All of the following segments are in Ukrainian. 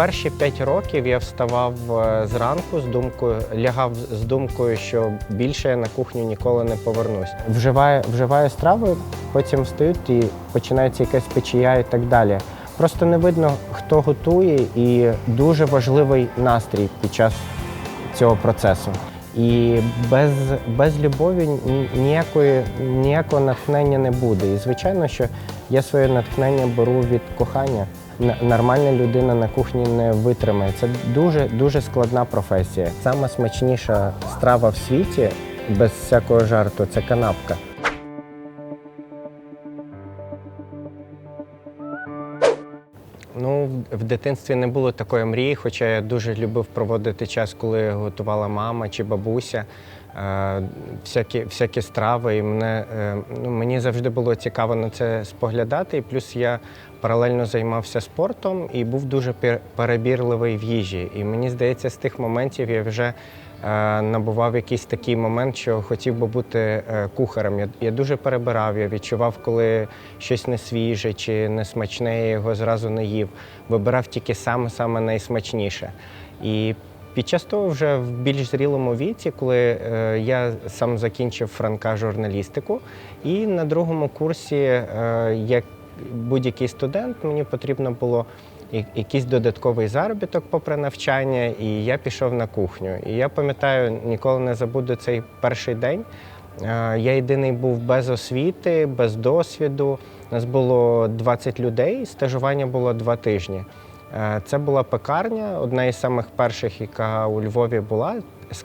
Перші п'ять років я вставав е, зранку з думкою, лягав з думкою, що більше я на кухню ніколи не повернусь. Вживаю, вживаю страви, потім встають і починається якась печія і так далі. Просто не видно, хто готує, і дуже важливий настрій під час цього процесу. І без, без любові ніякої, ніякого натхнення не буде. І звичайно, що я своє натхнення беру від кохання. Нормальна людина на кухні не витримає. Це дуже дуже складна професія. Сама смачніша страва в світі, без всякого жарту, це канапка. Ну, в дитинстві не було такої мрії, хоча я дуже любив проводити час, коли готувала мама чи бабуся. Е, всякі, всякі страви. І мене, е, ну, мені завжди було цікаво на це споглядати. І плюс я паралельно займався спортом і був дуже перебірливий в їжі. І мені здається, з тих моментів я вже е, набував якийсь такий момент, що хотів би бути кухарем. Я, я дуже перебирав, я відчував, коли щось не свіже чи не смачне, я його зразу не їв. Вибирав тільки саме-саме найсмачніше. І під час того, вже в більш зрілому віці, коли е, я сам закінчив франка журналістику, і на другому курсі, е, як будь-який студент, мені потрібно було якийсь додатковий заробіток попри навчання, і я пішов на кухню. І я пам'ятаю, ніколи не забуду цей перший день. Е, Я єдиний був без освіти, без досвіду. Нас було 20 людей, стажування було два тижні. Е, Це була пекарня, одна із самих перших, яка у Львові була.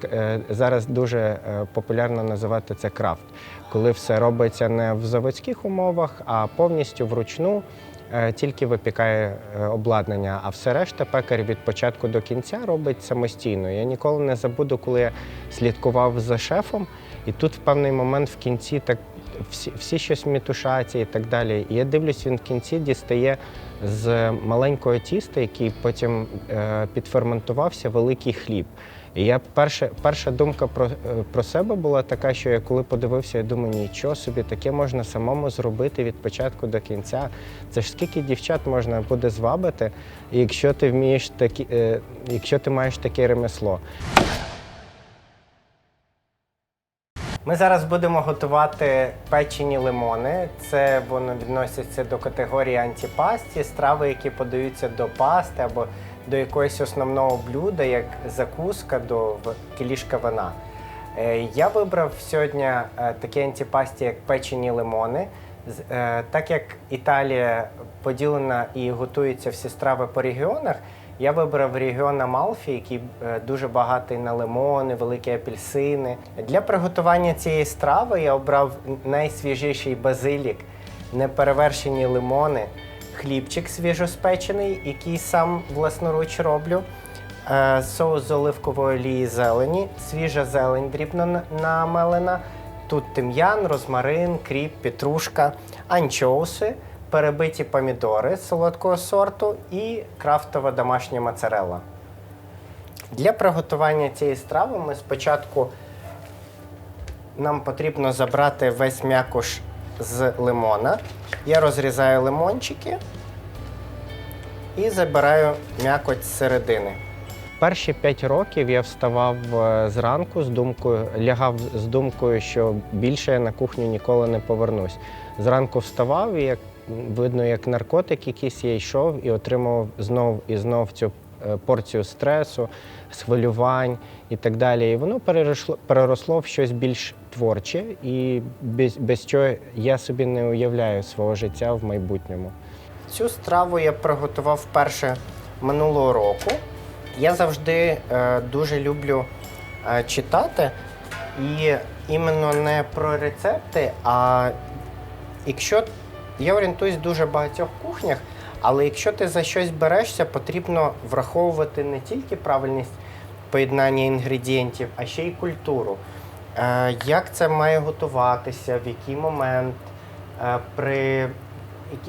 Е, Зараз дуже е, популярно називати це крафт, коли все робиться не в заводських умовах, а повністю вручну. Тільки випікає обладнання, а все решта пекар від початку до кінця робить самостійно. Я ніколи не забуду, коли я слідкував за шефом, і тут в певний момент в кінці так всі, всі щось мітушаться і так далі. І я дивлюсь, він в кінці дістає з маленького тіста, який потім е, підферментувався, великий хліб. І я перша, перша думка про, е, про себе була така, що я коли подивився, я думаю, нічого собі, таке можна самому зробити від початку до кінця. Це ж скільки дівчат можна буде звабити, якщо ти вмієш такі, е, якщо ти маєш таке ремесло. Ми зараз будемо готувати печені лимони. Це воно відноситься до категорії антипасті, страви, які подаються до пасти або до якогось основного блюда, як закуска до кілішка вина. Е, Я вибрав сьогодні е, такі антипасті, як печені лимони. Е, Так як Італія поділена і готуються всі страви по регіонах, я вибрав регіон Амалфі, який е, дуже багатий на лимони, великі апельсини. Для приготування цієї страви я обрав найсвіжіший базилік, неперевершені лимони, хлібчик свіжоспечений, який сам власноруч роблю. е, Соус з оливкової олії зелені, свіжа зелень дрібно намелена. Тут тим'ян, розмарин, кріп, петрушка, анчоуси, перебиті помідори солодкого сорту і крафтова домашня моцарелла. Для приготування цієї страви ми спочатку нам потрібно забрати весь м'якуш з лимона. Я розрізаю лимончики і забираю м'якоть з середини. Перші п'ять років я вставав е, зранку з думкою, лягав з думкою, що більше я на кухню ніколи не повернусь. Зранку вставав і як видно, як наркотик якийсь я йшов і отримував знов і знов цю е, порцію стресу, схвилювань і так далі. І воно переросло, переросло в щось більш творче, і без, без чого я собі не уявляю свого життя в майбутньому. Цю страву я приготував вперше минулого року. Я завжди е, дуже люблю е, читати, і іменно не про рецепти, а якщо я орієнтуюсь в дуже багатьох кухнях, але якщо ти за щось берешся, потрібно враховувати не тільки правильність поєднання інгредієнтів, а ще й культуру. Е, як це має готуватися, в який момент, е, при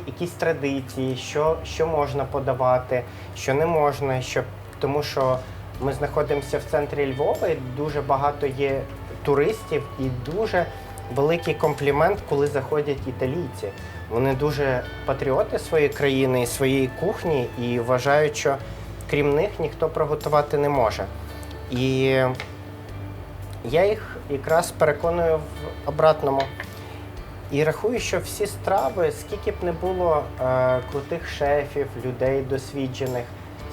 якісь традиції, що, що можна подавати, що не можна, щоб, тому що ми знаходимося в центрі Львова, і дуже багато є туристів, і дуже великий комплімент, коли заходять італійці. Вони дуже патріоти своєї країни і своєї кухні і вважають, що крім них, ніхто приготувати не може. І я їх якраз переконую в обратному. І рахую, що всі страви, скільки б не було е, крутих шефів, людей досвідчених,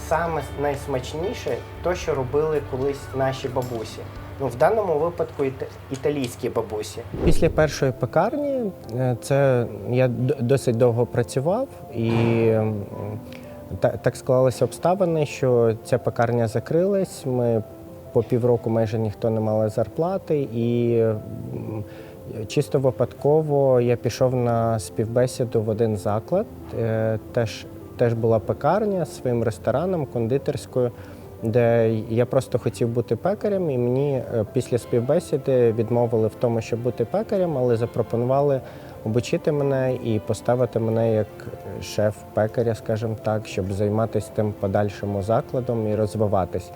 саме найсмачніше то, що робили колись наші бабусі. Ну, в даному випадку іта- італійські бабусі. Після першої пекарні е, це я досить довго працював, і так склалися обставини, що ця пекарня закрилась. Ми по півроку майже ніхто не мали зарплати, і чисто випадково я пішов на співбесіду в один заклад. Е, Теж, теж була пекарня з своїм рестораном, кондитерською, де я просто хотів бути пекарем, і мені е, після співбесіди відмовили в тому, щоб бути пекарем, але запропонували обучити мене і поставити мене як шеф пекаря, скажімо так, щоб займатися тим подальшим закладом і розвиватись.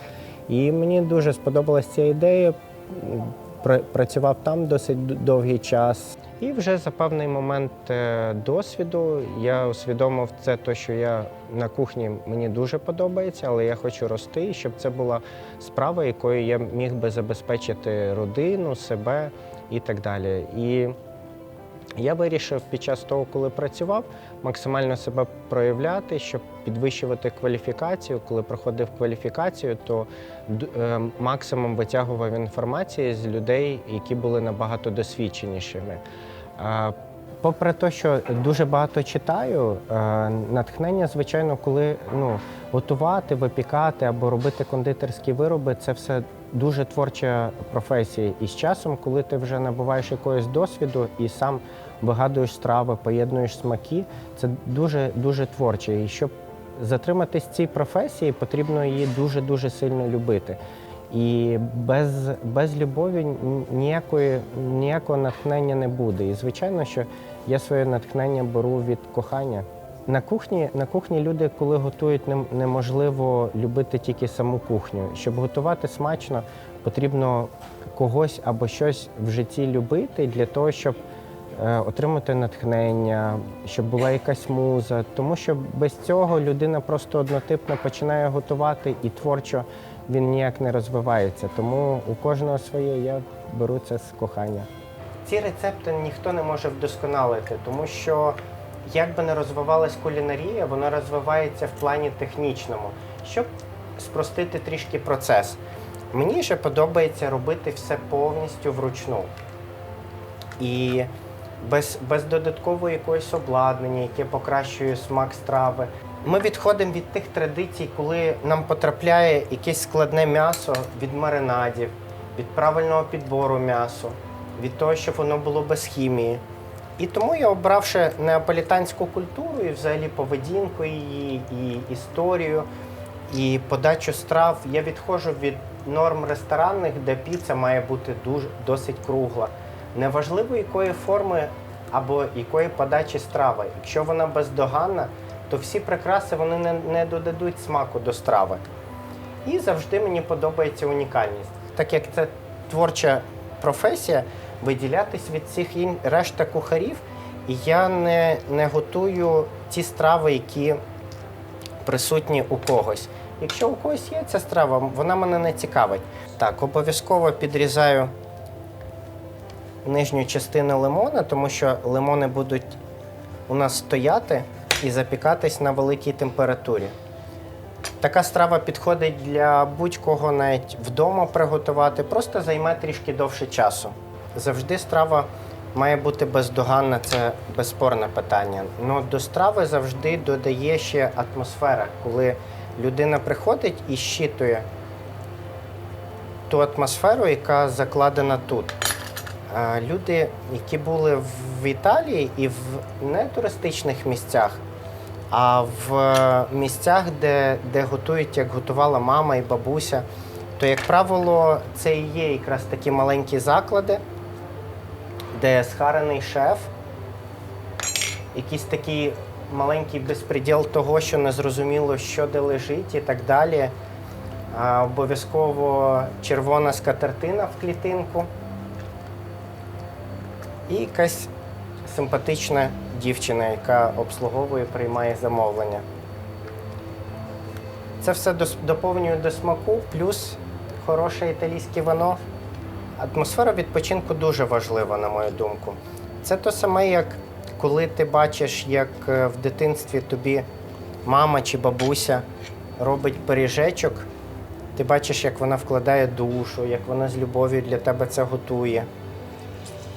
І мені дуже сподобалася ця ідея. Пра- Працював там досить довгий час. І вже за певний момент е, досвіду я усвідомив це, то, що я на кухні мені дуже подобається, але я хочу рости, і щоб це була справа, якою я міг би забезпечити родину, себе і так далі. І я вирішив під час того, коли працював, максимально себе проявляти, щоб підвищувати кваліфікацію. Коли проходив кваліфікацію, то е, максимум витягував інформації з людей, які були набагато досвідченішими. Е, Попри те, що дуже багато читаю, е, натхнення, звичайно, коли ну, готувати, випікати або робити кондитерські вироби, це все дуже творча професія. І з часом, коли ти вже набуваєш якогось досвіду і сам вигадуєш страви, поєднуєш смаки, це дуже дуже творче. І щоб затриматись в цій професії, потрібно її дуже дуже сильно любити. І без, без любові ніякої, ніякого натхнення не буде. І звичайно, що я своє натхнення беру від кохання. На кухні, на кухні люди, коли готують, нем- неможливо любити тільки саму кухню. Щоб готувати смачно, потрібно когось або щось в житті любити для того, щоб е, отримати натхнення, щоб була якась муза. Тому що без цього людина просто однотипно починає готувати і творчо він ніяк не розвивається. Тому у кожного своє я беру це з кохання. Ці рецепти ніхто не може вдосконалити, тому що як би не розвивалась кулінарія, вона розвивається в плані технічному, щоб спростити трішки процес. Мені ще подобається робити все повністю вручну. І без, без додаткового якогось обладнання, яке покращує смак страви. Ми відходимо від тих традицій, коли нам потрапляє якесь складне м'ясо від маринадів, від правильного підбору м'ясу, від того, щоб воно було без хімії. І тому я обравши неаполітанську культуру і взагалі поведінку її, і історію, і подачу страв, я відходжу від норм ресторанних, де піца має бути дуже досить кругла. Неважливо, якої форми або якої подачі страви. Якщо вона бездоганна, то всі прикраси вони не, не додадуть смаку до страви. І завжди мені подобається унікальність. Так як це творча професія, виділятись від ін... решта кухарів, і я не, не готую ті страви, які присутні у когось. Якщо у когось є ця страва, вона мене не цікавить. Так, обов'язково підрізаю нижню частину лимона, тому що лимони будуть у нас стояти і запікатись на великій температурі. Така страва підходить для будь-кого навіть вдома приготувати, просто займе трішки довше часу. Завжди страва має бути бездоганна, це безспорне питання. Но до страви завжди додає ще атмосфера, коли людина приходить і щитує ту атмосферу, яка закладена тут. Люди, які були в Італії і в нетуристичних місцях, а в е, місцях, де, де готують, як готувала мама і бабуся, то, як правило, це і є якраз такі маленькі заклади, де схарений шеф, якийсь такий маленький безпреділ того, що не зрозуміло, що де лежить і так далі. А, обов'язково червона скатертина в клітинку. І якась симпатична дівчина, яка обслуговує, приймає замовлення. Це все доповнює до смаку, плюс хороше італійське вино. Атмосфера відпочинку дуже важлива, на мою думку. Це то саме, як коли ти бачиш, як е, в дитинстві тобі мама чи бабуся робить пиріжечок, ти бачиш, як вона вкладає душу, як вона з любов'ю для тебе це готує.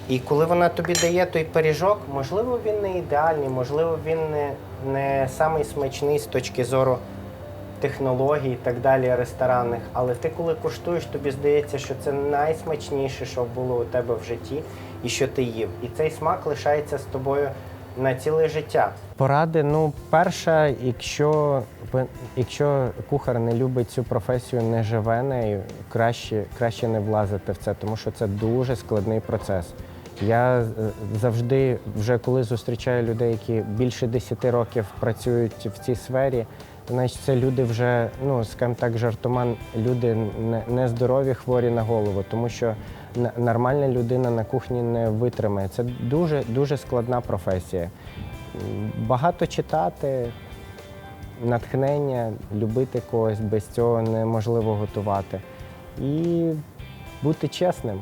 І коли вона тобі дає той пиріжок, можливо, він не ідеальний, можливо, він не, не самий смачний з точки зору технологій і так далі ресторанних. Але ти, коли куштуєш, тобі здається, що це найсмачніше, що було у тебе в житті, і що ти їв. І цей смак лишається з тобою на ціле життя. Поради, ну, перша, якщо якщо кухар не любить цю професію, не живе нею, краще, краще не влазити в це, тому що це дуже складний процес. Я е, завжди, вже коли зустрічаю людей, які більше 10 років працюють в цій сфері, значить це люди вже, ну скажімо так, жартоман, люди не, не здорові, хворі на голову, тому що нормальна людина на кухні не витримає. Це дуже дуже складна професія. Багато читати, натхнення, любити когось, без цього неможливо готувати. І бути чесним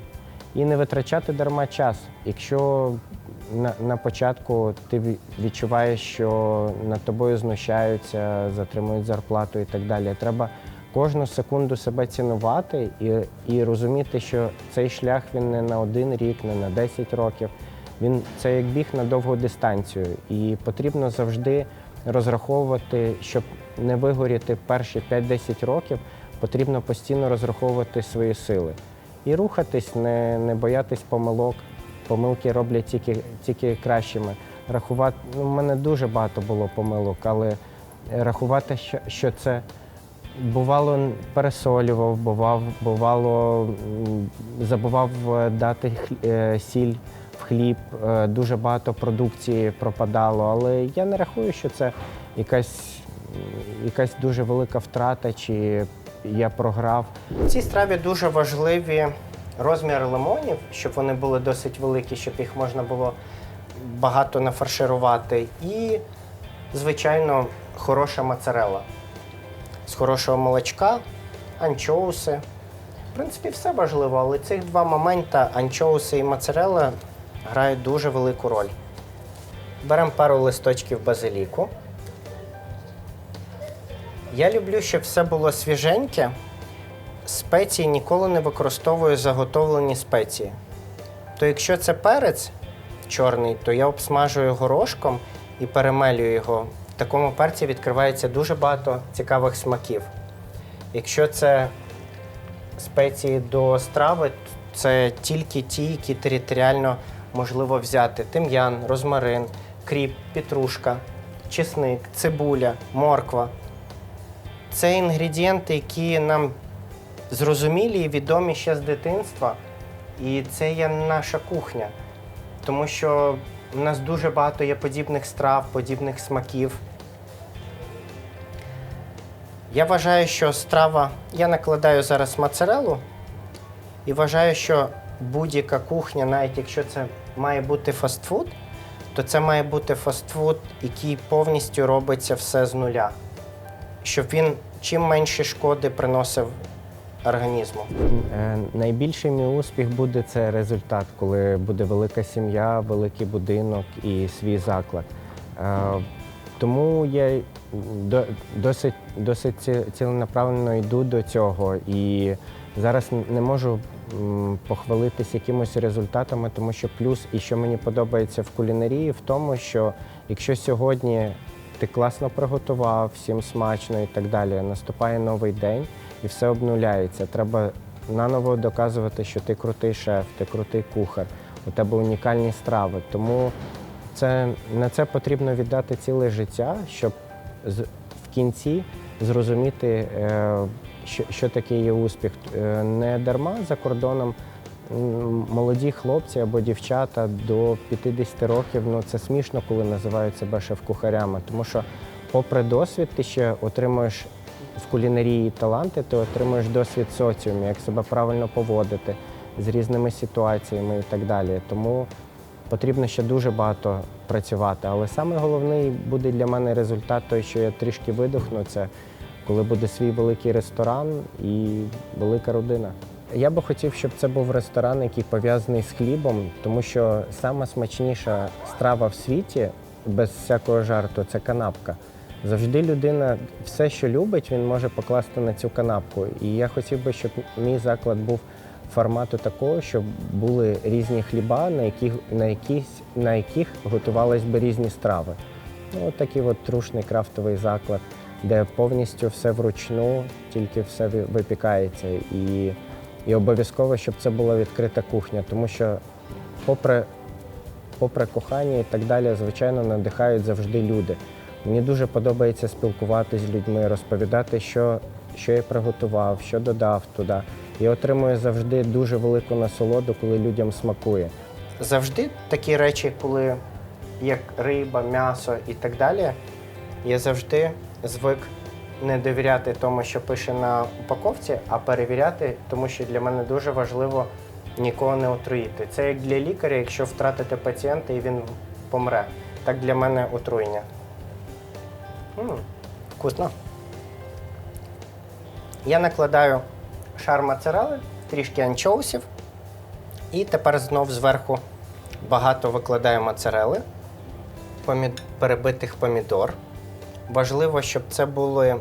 і не витрачати дарма час. Якщо на, на початку ти відчуваєш, що над тобою знущаються, затримують зарплату і так далі, треба кожну секунду себе цінувати і, і розуміти, що цей шлях він не на один рік, не на 10 років. Він це як біг на довгу дистанцію, і потрібно завжди розраховувати, щоб не вигоріти перші 5-10 років, потрібно постійно розраховувати свої сили і рухатись, не, не боятись помилок. Помилки роблять тільки, тільки кращими. Рахувати, ну, в мене дуже багато було помилок, але рахувати, що, що це бувало пересолював, бував, бувало забував е, дати е, сіль в хліб, е, дуже багато продукції пропадало. Але я не рахую, що це якась, якась дуже велика втрата, чи я програв. В цій страві дуже важливі розміри лимонів, щоб вони були досить великі, щоб їх можна було багато нафарширувати. І, звичайно, хороша моцарелла. З хорошого молочка, анчоуси. В принципі, все важливо, але цих два моменти анчоуси і моцарелла грають дуже велику роль. Беремо пару листочків базиліку. Я люблю, щоб все було свіженьке. Спеції ніколи не використовую заготовлені спеції. То якщо це перець чорний, то я обсмажую горошком і перемелюю його. В такому перці відкривається дуже багато цікавих смаків. Якщо це спеції до страви, це тільки ті, які територіально можливо взяти: тим'ян, розмарин, кріп, петрушка, чесник, цибуля, морква. Це інгредієнти, які нам зрозумілі і відомі ще з дитинства. І це є наша кухня. Тому що в нас дуже багато є подібних страв, подібних смаків. Я вважаю, що страва. Я накладаю зараз моцарелу і вважаю, що будь-яка кухня, навіть якщо це має бути фастфуд, то це має бути фастфуд, який повністю робиться все з нуля. Щоб він чим менше шкоди приносив організму. Е, Найбільший мій успіх буде це результат, коли буде велика сім'я, великий будинок і свій заклад. Е, Тому я досить, досить ціленаправленно йду до цього і зараз не можу похвалитись якимось результатами, тому що плюс, і що мені подобається в кулінарії, в тому, що якщо сьогодні ти класно приготував, всім смачно і так далі, наступає новий день і все обнуляється. Треба наново доказувати, що ти крутий шеф, ти крутий кухар, у тебе унікальні страви. Тому це, на це потрібно віддати ціле життя, щоб в кінці зрозуміти, е, що, що таке є успіх. Е, не дарма за кордоном молоді хлопці або дівчата до 50 років, ну це смішно, коли називають себе шеф-кухарями, тому що, попри досвід, ти ще отримуєш в кулінарії таланти, ти отримуєш досвід в соціумі, як себе правильно поводити з різними ситуаціями і так далі. Тому потрібно ще дуже багато працювати. Але саме головний буде для мене результат той, що я трішки видихну, це коли буде свій великий ресторан і велика родина. Я би хотів, щоб це був ресторан, який пов'язаний з хлібом, тому що сама смачніша страва в світі, без всякого жарту, це канапка. Завжди людина все, що любить, він може покласти на цю канапку. І я хотів би, щоб мій заклад був формату такого, щоб були різні хліба, на яких, на якісь, на яких готувались би різні страви. Ну, от такий от трушний крафтовий заклад, де повністю все вручну, тільки все випікається. І, і обов'язково, щоб це була відкрита кухня, тому що, попри, попри кохання і так далі, звичайно, надихають завжди люди. Мені дуже подобається спілкуватися з людьми, розповідати, що, що я приготував, що додав туди. І отримую завжди дуже велику насолоду, коли людям смакує. Завжди такі речі, коли як риба, м'ясо і так далі, я завжди звик не довіряти тому, що пише на упаковці, а перевіряти, тому що для мене дуже важливо нікого не отруїти. Це як для лікаря, якщо втратити пацієнта і він помре. Так для мене отруєння. М, Вкусно. Я накладаю шар моцарели, трішки анчоусів. І тепер знов зверху багато викладаю моцарели, помід... перебитих помідор. Важливо, щоб це були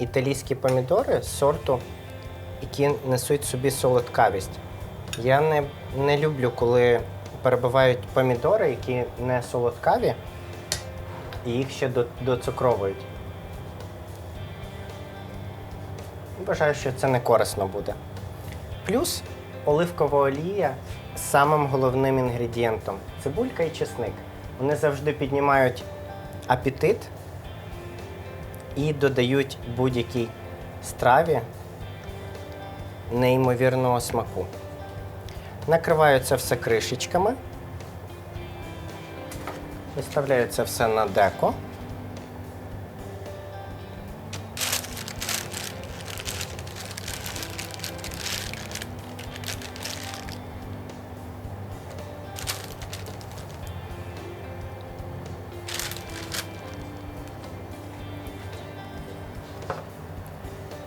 італійські помідори сорту, які несуть собі солодкавість. Я не, не люблю, коли перебивають помідори, які не солодкаві, і їх ще доцукровують. Вважаю, що це не корисно буде. Плюс оливкова олія самим головним інгредієнтом цибулька і чесник. Вони завжди піднімають апетит і додають будь-якій страві неймовірного смаку. Накриваю це все кришечками. Виставляю це все на деко.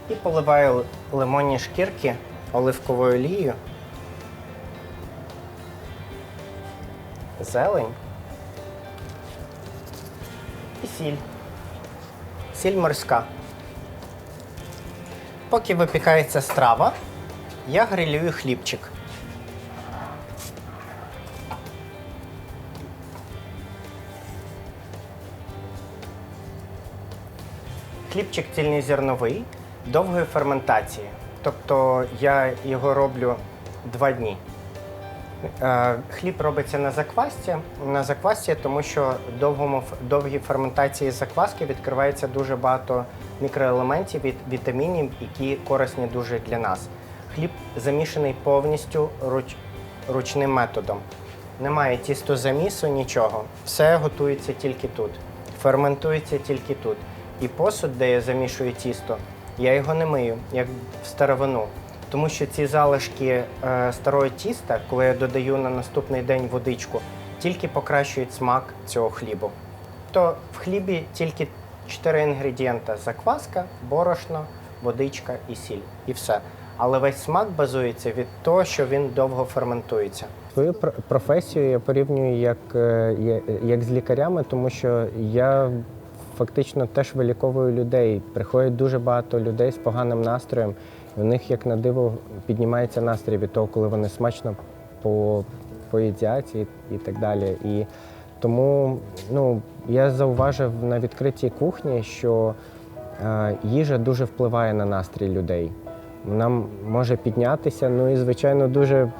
І поливаю лимонні шкірки оливковою олією. Зелень. Сіль. Сіль морська. Поки випікається страва, я грилюю хлібчик. Хлібчик цільнозерновий, довгої ферментації. Тобто я його роблю два дні. Е, Хліб робиться на заквасці. На заквасці, тому що довгому довгій ферментації закваски відкривається дуже багато мікроелементів, від вітамінів, які корисні дуже для нас. Хліб замішаний повністю руч, ручним методом. Немає тістозамісу, нічого. Все готується тільки тут. Ферментується тільки тут. І посуд, де я замішую тісто, я його не мию, як в старовину. Тому що ці залишки е, старого тіста, коли я додаю на наступний день водичку, тільки покращують смак цього хлібу. То в хлібі тільки чотири інгредієнта: закваска, борошно, водичка і сіль. І все. Але весь смак базується від того, що він довго ферментується. Свою професію я порівнюю як, е, як з лікарями, тому що я фактично теж виліковую людей. Приходить дуже багато людей з поганим настроєм. У них, як на диво, піднімається настрій від того, коли вони смачно по, поїдять і, і так далі. І тому ну, я зауважив на відкритій кухні, що е, їжа дуже впливає на настрій людей. Вона може піднятися, ну і, звичайно, дуже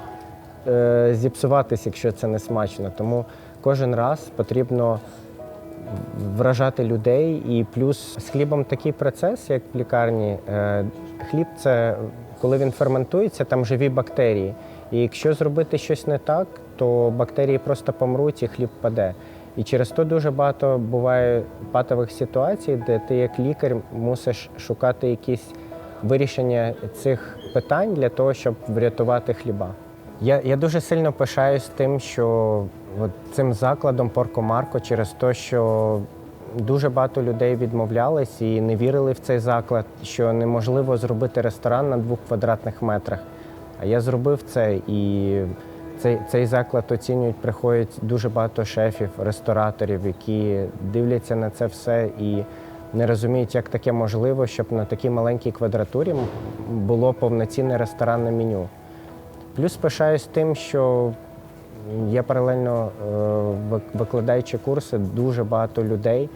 е, зіпсуватися, якщо це не смачно. Тому кожен раз потрібно вражати людей. І плюс з хлібом такий процес, як в лікарні. Е, Хліб це коли він ферментується, там живі бактерії. І якщо зробити щось не так, то бактерії просто помруть і хліб паде. І через то дуже багато буває патових ситуацій, де ти як лікар мусиш шукати якісь вирішення цих питань для того, щоб врятувати хліба. Я, я дуже сильно пишаюсь тим, що от цим закладом Порко Марко через те, що дуже багато людей відмовлялись і не вірили в цей заклад, що неможливо зробити ресторан на двох квадратних метрах. А я зробив це і цей, цей заклад оцінюють, приходять дуже багато шефів, рестораторів, які дивляться на це все і не розуміють, як таке можливо, щоб на такій маленькій квадратурі було повноцінне ресторанне меню. Плюс пишаюсь тим, що я паралельно е, викладаючи курси, дуже багато людей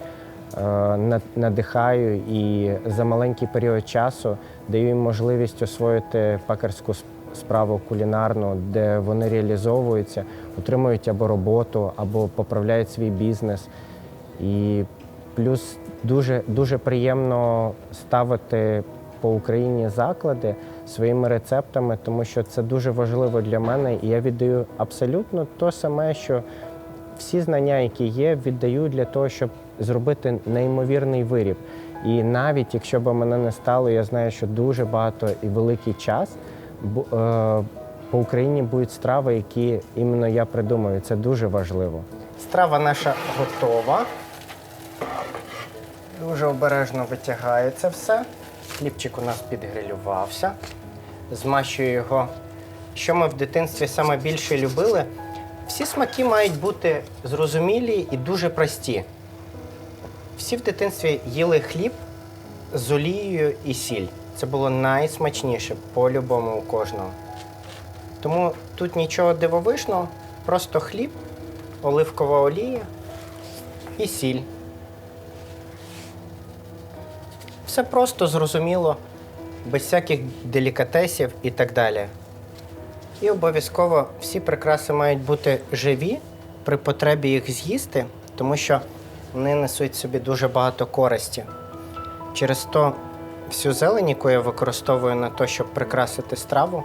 е, надихаю і за маленький період часу даю їм можливість освоїти пекарську справу кулінарну, де вони реалізовуються, отримують або роботу, або поправляють свій бізнес. І плюс дуже, дуже приємно ставити по Україні заклади своїми рецептами, тому що це дуже важливо для мене. І я віддаю абсолютно те саме, що всі знання, які є, віддаю для того, щоб зробити неймовірний виріб. І навіть якщо б мене не стало, я знаю, що дуже багато і великий час е, по Україні будуть страви, які іменно я придумаю. Це дуже важливо. Страва наша готова. Дуже обережно витягаю це все. Хлібчик у нас підгрилювався. Змащую його. Що ми в дитинстві саме більше любили? Всі смаки мають бути зрозумілі і дуже прості. Всі в дитинстві їли хліб з олією і сіль. Це було найсмачніше по-любому у кожного. Тому тут нічого дивовижного, просто хліб, оливкова олія і сіль. Все просто зрозуміло, без всяких делікатесів і так далі. І обов'язково всі прикраси мають бути живі при потребі їх з'їсти, тому що вони несуть собі дуже багато користі. Через то всю зелень, яку я використовую на те, щоб прикрасити страву,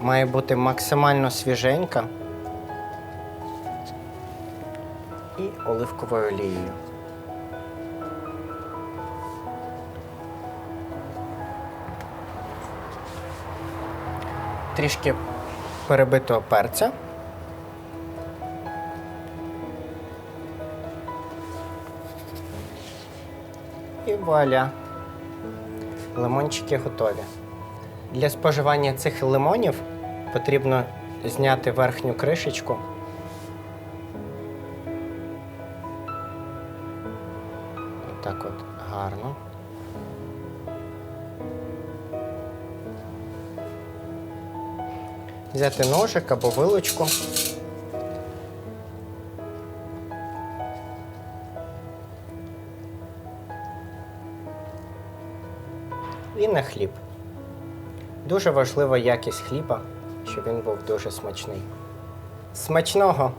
має бути максимально свіженька і оливковою олією. Трішки перебитого перця. І вуаля. Лимончики готові. Для споживання цих лимонів потрібно зняти верхню кришечку. Отак от гарно. Взяти ножик або вилочку. І на хліб. Дуже важлива якість хліба, щоб він був дуже смачний. Смачного!